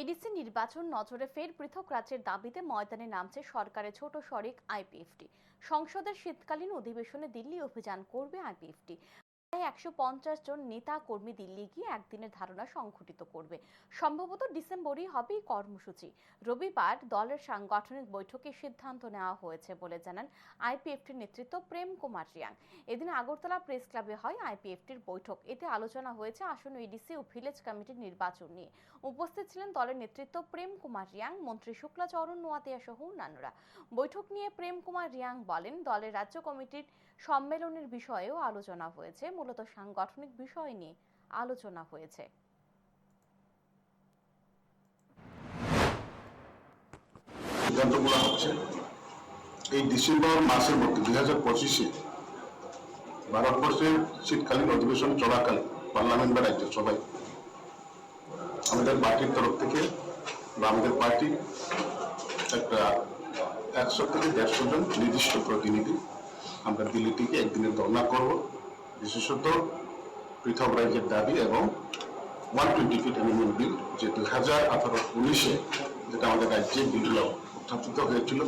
ADC নির্বাচন নজরে ফের পৃথক রাজ্যের দাবিতে ময়দানে নামছে সরকারের ছোট শরিক আইপিএফটি। সংসদের শীতকালীন অধিবেশনে দিল্লি অভিযান করবে আইপিএফটি। একশো পঞ্চাশ জন নেতা কর্মী দিল্লি গিয়ে একদিনের ধারণা সংঘটিত করবে। সম্ভবত ডিসেম্বরই হবে কর্মসূচি। রবিবার দলের সাংগঠনিক বৈঠকে সিদ্ধান্ত নেওয়া হয়েছে বলে জানান আইপিএফটির নেতৃত্ব প্রেম কুমার রিয়াং। এদিন আগরতলা প্রেস ক্লাবে হয় আইপিএফটির বৈঠক। এতে আলোচনা হয়েছে আসন্ন ইডিসি ও ভিলেজ কমিটির নির্বাচন নিয়ে। উপস্থিত ছিলেন দলের নেতৃত্ব প্রেম কুমার রিয়াং, মন্ত্রী শুক্লাচরণ নোয়াতিয়া সহ অন্যান্যরা। বৈঠক নিয়ে প্রেম কুমার রিয়াং বলেন, দলের রাজ্য কমিটির সম্মেলনের বিষয়েও আলোচনা হয়েছে। মূলত সাংগঠনিক বিষয় নিয়ে আলোচনা হয়েছে। এই ডিসেম্বর মাসের মধ্যে দুই হাজার পঁচিশে ভারতবর্ষের শীতকালীন অধিবেশন চলাকালে পার্লামেন্ট বা রাজ্যসভায় আমাদের পার্টির তরফ থেকে বা আমাদের পার্টি একটা একশো থেকে দেড়শো জন নির্দিষ্ট প্রতিনিধি আমরা দিল্লি থেকে একদিনের ধর্ণা করব। বিশেষত পৃথক রাজ্যের দাবি এবং one twenty fit animal bill যে দুই হাজার আঠারো উনিশে যেটা আমাদের রাজ্যে বিল উত্থাপিত হয়েছিল।